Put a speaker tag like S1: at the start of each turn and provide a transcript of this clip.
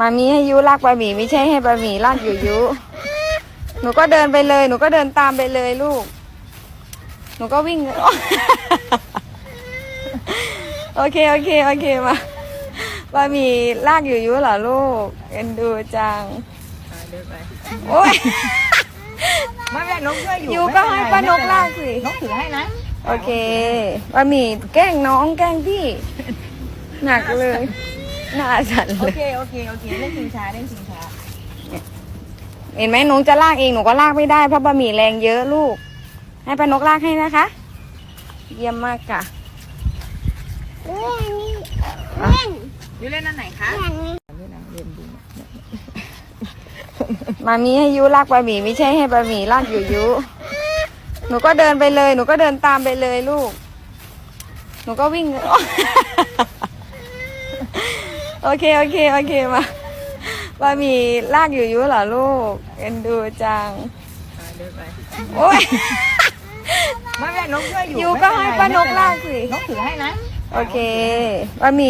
S1: มามีให้ยุลากบะหมี่ไม่ใช่ให้บะหมี่ลากอยู่ยุหนูก็เดินไปเลย หนูก็เดินตามไปเลยลูก หนูก็วิ่ง โอเคโอเคโอเคมาบะหมี่ลากอยู่ยุเหรอลูก เอ็นดูจัง
S2: อ่าเดินไป
S1: โอ้ย
S2: ไม่เป็นไรนกช่วยอยู่
S1: ยูก็ให้ป้านกลากสิ
S2: นกถือให้นะ
S1: โอเคบะหมี่แกล้งน้องแกล้งพี่ หนักเลย หน้าสั่น
S2: โอ
S1: เลย
S2: เคโอเคโอเคเล่นชิงช้าเล่นชิงช้า
S1: เห็นไหมน้องจะลากเองหนูก็ลากไม่ได้เพราะบะหมี่แรงเยอะลูก ให้ป้านกลากให้นะคะ เยี่ยมมากค่ะ
S2: ยูเล่นอันไหนคะ
S1: มามีให้ยุลากบะหมี่ไม่ใช่ให้บะหมี่ลากอยู่ยุหนูก็เดินไปเลย หนูก็เดินตามไปเลยลูก หนูก็วิ่งโอ เค โอเค โอเค มาบะหมี่ลากอยู่ยุเหรอลูก เอ็นดูจัง
S2: อ่าเดินไป
S1: โอ้ย
S2: ไม่เป็นไรนกช่วยอยู่
S1: ยูก็ให้ป้านกลากสิ
S2: นกถือให้นะ
S1: โอเคบะหมี่